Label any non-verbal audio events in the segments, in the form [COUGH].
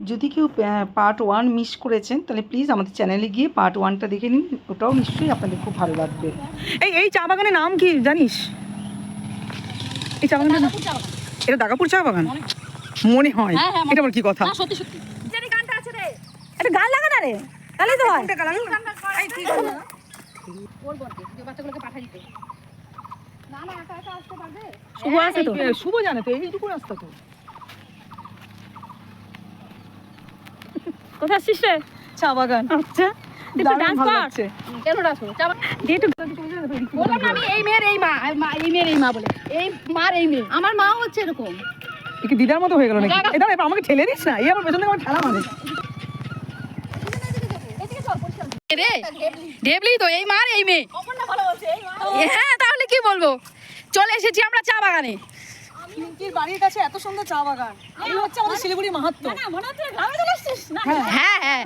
যদি কেউ part one miss করেছেন তাহলে প্লিজ আমাদের চ্যানেলে গিয়ে পার্ট ওয়ানটা দেখে নিন ওটাও নিশ্চয়ই আপনাদের খুব ভালো লাগবে। এই এই চা বাগানের নাম কি জানিস? এই চা বাগানের নাম এটা দাগাপুর চা বাগান? মনে হয়। হ্যাঁ, হ্যাঁ, এটা আবার কি কথা? না সত্যি সত্যি। জানি গানটা আছে রে। একটা গান লাগা না রে? তাহলে তো হয়। ওর বলতে যে বাচ্চাগুলোকে পাঠিয়ে দিতে। না না একা একা আসতে পারবে। শুভ আছে তো। শুভ জানে তো এইটুকু রাস্তা তো। কোথায় আসছিস রে? চা বাগান। আচ্ছা। ডান্স কর। কেন রাখো দিয়ে একটু বললাম না আমি এই মেয়ের এই মা এই মেয়ের এই মা বলে। এই মার এই মেয়ে। আমার মাও হচ্ছে এরকম। কি দিদার মতো হয়ে গেল নাকি? এটা আমাকে ঠেলে দিস না? এই আমার পেছন থেকে আমার ঠেলা মানে রে ডেবলি তো এই মার এই মেয়ে। হ্যাঁ তাহলে কি বলব? চলে এসেছি আমরা চা বাগানে। পিঙ্কির বাড়ির কাছে এত সুন্দর চা বাগান। এই হচ্ছে আমাদের শিলিগুড়ি মাহাত্ম। হ্যাঁ।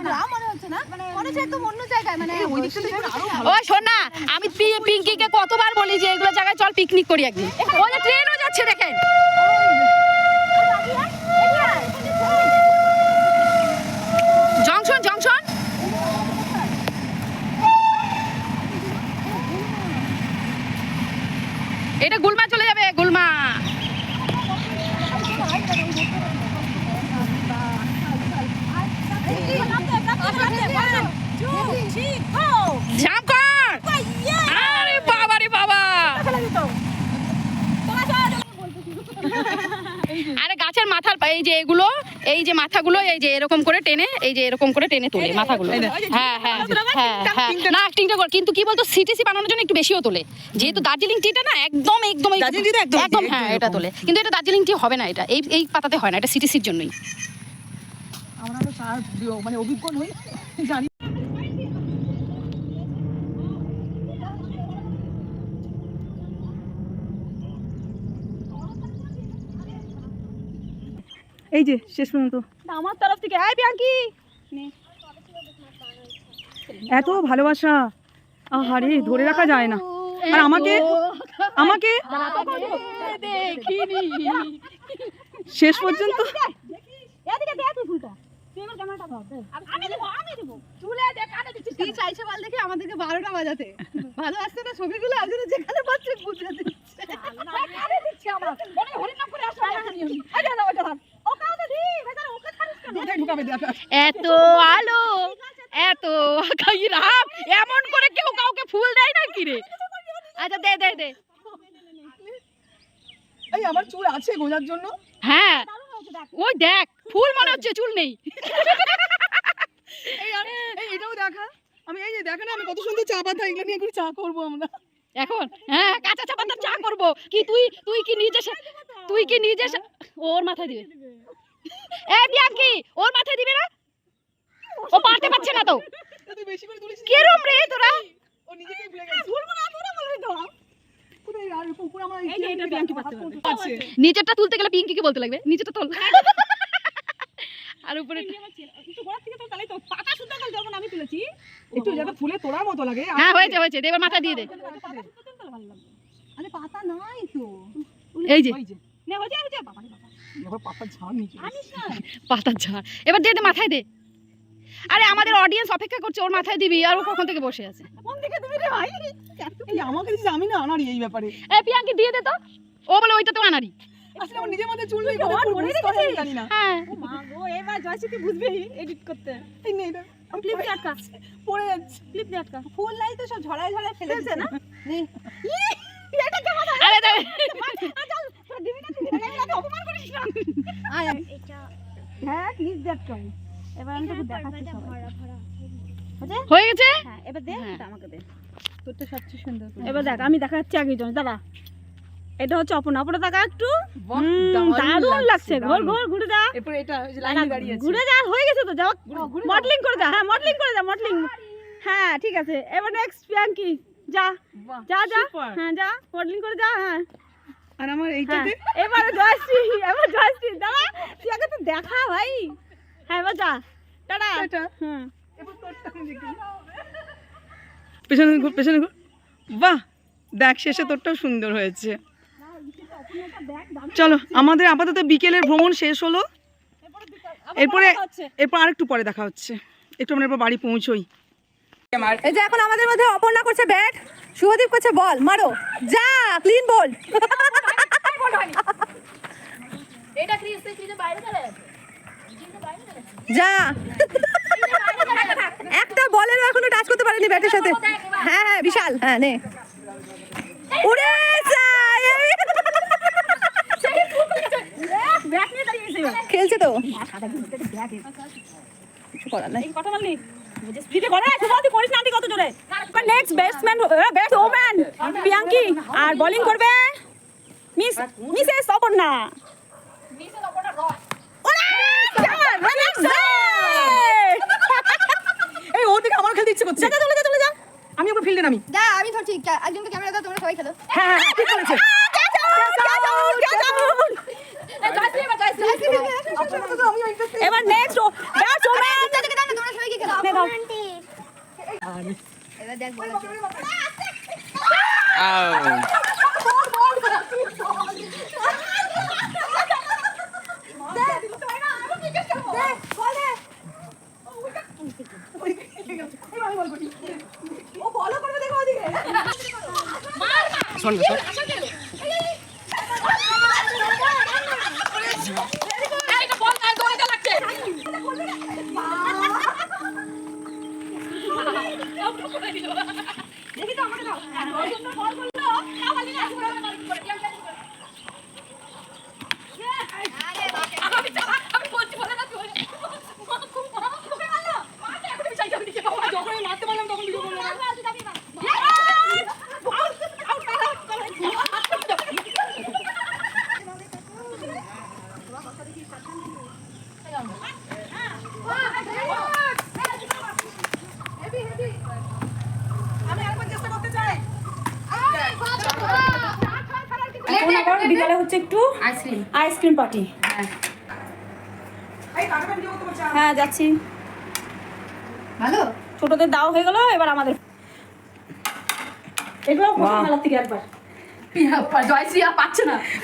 হ্যাঁ ওই দিকটা থেকে আরও ভালো। ও শোন না আমি পিঙ্কিকে কতবার বলি যে এগুলো জায়গায় চল পিকনিক করি একদিন। ও যে ট্রেনও যাচ্ছে দেখেন জংশন জংশন। এটা গুলমা চলে যাবে গুলমা ঝাঁপ কর আরে বাবা রে বাবা আরে গাছের মাথার পা- এই যে এগুলো এই যে মাথাগুলো এই যে এরকম করে টেনে এই যে এরকম করে টেনে তোলে মাথাগুলো। হ্যাঁ হ্যাঁ হ্যাঁ হ্যাঁ না actingটা কর কিন্তু কি বলতো সিটিসি বানানোর জন্য একটু বেশিও তোলে। যেহেতু দার্জিলিং টিটা না একদম একদম একদম হ্যাঁ এটা তোলে। কিন্তু এটা দার্জিলিং টি হবে না এটা এই এই পাতাতে হয় না এটা সিটিসির জন্যই। আমরা তো সার মানে অভিজ্ঞ নই জানি। এই যে শেষ পর্যন্ত। আমার তরফ থেকে এত ভালোবাসা। আহারে ধরে রাখা যায় না। আর আমাকে আমাকে শেষ পর্যন্ত আমাদেরকে বারোটা বাজাতে। ভালো আসছে না ছবিগুলো? যেখানে পাচ্ছে বুঝে দিচ্ছে। এত আলো এত রাম এমন করে কেউ কাউকে ফুল দেয় না কি রে? আচ্ছা দে দে দে। এই আমার চুল আছে গোজার জন্য? হ্যাঁ ওই দেখ ফুল মনে হচ্ছে চুল নেই। এটাও দেখা। আমি এই যে দেখেন আমি কত সুন্দর চা পাতা এগুলো নিয়ে চা করব আমরা। এখন? হ্যাঁ কাঁচা চাপাতার চা করব। কি তুই তুই কি নিজে তুই কি নিজে ওর মাথায় দিবে। এ কি ওর মাথায় দিবে না? ও পারতে পারছে না তো। কিরম রে তোরা? ও নিজেকেই ভুলে গেছে ভুলবো না তোরা বলবি তো নিচেরটা তুলতে গেলে পিঙ্কিকে বলতে লাগবে। নিচেরটা তোল। আর উপরে একটু গোড়ার থেকে তো তাহলে তো পাতা যখন আমি তুলেছি একটু যাতে ফুলে তোড়ার মতো লাগে। হ্যাঁ হয়েছে হয়েছে। দে, এবার মাথা দিয়ে দে। আরে পাতা নাই তো। এই যে। বাবা বাবা পাতার ঝাড় এবার দে দে মাথায় দে। আরে আমাদের অডিয়েন্স অপেক্ষা করছে ওর মাথায় দিবি আর ও কখন থেকে বসে আছে? কোন দিকে রে ভাই? এই আমাকে আমি না আনারি এই ব্যাপারে। এ পিয়াঙ্কি দিয়ে দে তো। ও বলে ওইটা তো আনারি। আসলে আমার নিজের মধ্যে চুল নেই আমার মনে হয় জানি না। হ্যাঁ। মা গো এবার জয়সিকে বুঝবে এডিট করতে। এই নে এটা আমি ক্লিপ পরে- দিয়ে আটকা পড়ে যাচ্ছে। ক্লিপ দিয়ে আটকা। ফুল নাই তো সব ঝড়ায় ঝড়ায় ফেলেছে না? এটা কেমন আরে চল তোর দিবি না দিবি না এগুলোকে অপমান করিস না। হ্যাঁ এবার আমি তোকে দেখাচ্ছি হয়ে গেছে? হ্যাঁ এবার দে হ্যাঁ। আমাকে দে। তোরটা সবচেয়ে সুন্দর এবার দেখ আমি দেখাচ্ছি আগে জন দাদা এটা হচ্ছে অপনা অপনা টাকা একটু। দারুণ লাগছে ঘর। ঘর ঘুরে যা। এরপর এটা ওই যে আছে। ঘুরে যা হয়ে গেছে তো যাও। মডেলিং করে যা হ্যাঁ মডেলিং করে যা মডেলিং। হ্যাঁ ঠিক আছে। এবার নেক্সট প্রিয়াঙ্কি যা। যা যা। হ্যাঁ যা মডেলিং করে যা হ্যাঁ। আর আমার হ্যাঁ এইটাতে এবার জয়শ্রী এবার জয়শ্রী দাদা তুই আগে তো দেখা ভাই। হ্যাঁ এবার যা। টাটা। টাটা। হুম। পেছনে ঘুর পেছনে ঘুর। বাহ দেখ শেষে তোরটাও সুন্দর হয়েছে। চলো আমাদের আপাতত বিকেলের ভ্রমণ শেষ হলো। এরপরে এরপর আরেকটু পরে দেখা হচ্ছে। একটু আমরা এরপর বাড়ি পৌঁছোই। এই যে এখন আমাদের মধ্যে অপর্ণা করছে ব্যাট শুভদীপ করছে বল মারো যা ক্লিন বল যা একটা বলেরও এখনও টাচ করতে পারেনি ব্যাটের সাথে হ্যাঁ হ্যাঁ বিশাল হ্যাঁ নে উড়ে খেলছে তো করার নাই next batsman batswoman Piyanki আর বোলিং করবে মিস মিসেস অপর্ণা। [LAUGHS] এই ও থেকে আমার খেলতে ইচ্ছে করছে। চলে যা চলে যা। আমি ওপর ফিল্ডে নামি। যা আমি ধরছি। একজনকে ক্যামেরা দাও তোমরা সবাই খেলো। হ্যাঁ হ্যাঁ ঠিক করেছে এবার নেক্সট ব্যাটস ওম্যান তোমরা সবাই কি খেলো এবার দেখ বল আর দড়িতে লাগছে আমি বলছি বলে না তুই খুব খুব মারলো মারতে এখন আমি চাইতে আমি দিকে বাবা যখন মারতে পারলাম তখন ভিডিও করলাম এখন আবার বিকালে হচ্ছে একটু আইসক্রিম। Ice cream party. হ্যাঁ। যাচ্ছি। ভালো? ছোটদের দাও হয়ে গেল এবার আমাদের। এগুলো মেলার থেকে একবার।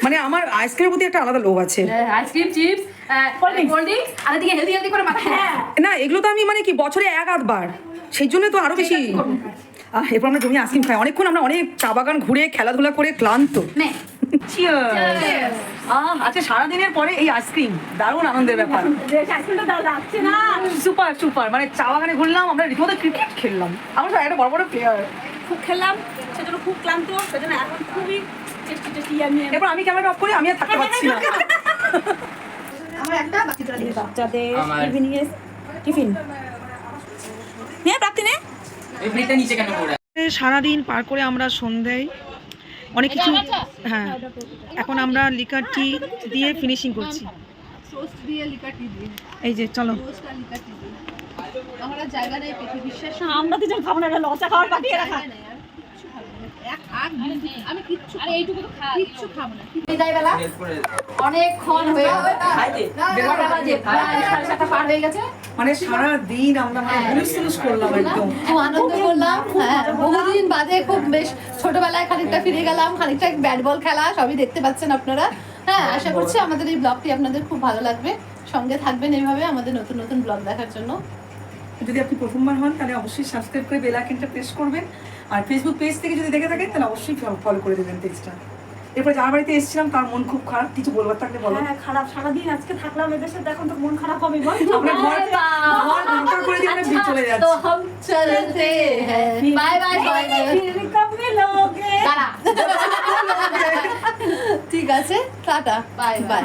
মানে আমার আইসক্রিমের প্রতি একটা আলাদা লোভ আছে। আইসক্রিম চিপস আর এদিকে হেলদি হেলদি করে মাথা হ্যাঁ। না এগুলো তো আমি মানে কি বছরে এক আধবার সেই জন্য তো আরও বেশি এরপর আমরা জমি আইসক্রিম খাই। অনেকক্ষণ আমরা অনেক চা বাগান ঘুরে খেলাধুলা করে ক্লান্ত। নে। আহ, আজকে সারাদিনের পরে এই আইসক্রিম দারুণ আনন্দের ব্যাপার। [LAUGHS] আইসক্রিমটা দাও লাগছে না। সুপার সুপার মানে চা বাগানে ঘুরলাম আমরা রীতিমতো ক্রিকেট খেললাম। আমরা একটা বড় বড় প্লেয়ার খুব খেললাম সেজন্য খুব ক্লান্ত সেজন্য এখন খুবই টেস্টি টেস্টি আমি এরপর আমি ক্যামেরা অফ করে আমি আর থাকতে পারছি না। আমার একটা বাকি দিয়ে বাচ্চাদের ইভিনিং এ টিফিন। নে প্রাপ্তি নে। সারাদিন পার করে আমরা সন্ধ্যায় অনেক কিছু হ্যাঁ এখন আমরা লিকার টি দিয়ে ফিনিশিং করছি। এই যে চলো। আমরা জায়গা নেই বিশ্বাস আমরা দুজন খাব না লসা খাওয়ার পাঠিয়ে এরা অনেকক্ষণ হয়ে এগারোটা বাজে। প্রায় সাড়ে সাতটা পার হয়ে গেছে। মানে সারা দিন আমরা মানে হুলুস তুলুস করলাম একদম। খুব আনন্দ করলাম। হ্যাঁ বহুদিন বাদে খুব বেশ ছোটবেলায় খানিকটা ফিরে গেলাম। খানিকটা ব্যাট বল খেলা সবই দেখতে পাচ্ছেন আপনারা। হ্যাঁ আশা করছি আমাদের এই ব্লগটি আপনাদের খুব ভালো লাগবে। সঙ্গে থাকবেন এইভাবে আমাদের নতুন নতুন ব্লগ দেখার জন্য। যদি আপনি প্রথমবার হন তাহলে অবশ্যই সাবস্ক্রাইব করে বেল আইকনটা প্রেস করবেন আর ফেসবুক পেজ থেকে যদি দেখে থাকেন তাহলে অবশ্যই ফলো করে দেবেন পেজটা এরপর যার বাড়িতে এসেছিলাম তার মন খুব খারাপ কিছু বলবার থাকলে বলো হ্যাঁ খারাপ সারাদিন আজকে থাকলাম এদের সাথে এখন তো মন খারাপ হবে বল আমরা ঘর ঘর ঘন্টা করে দিয়ে আমরা বিল চলে তো যাচ্ছি হাম চলতে হ্যাঁ [LAUGHS] বাই বাই বাই বাই फिर कब मिलोगे দাঁড়া ঠিক আছে টাটা বাই বাই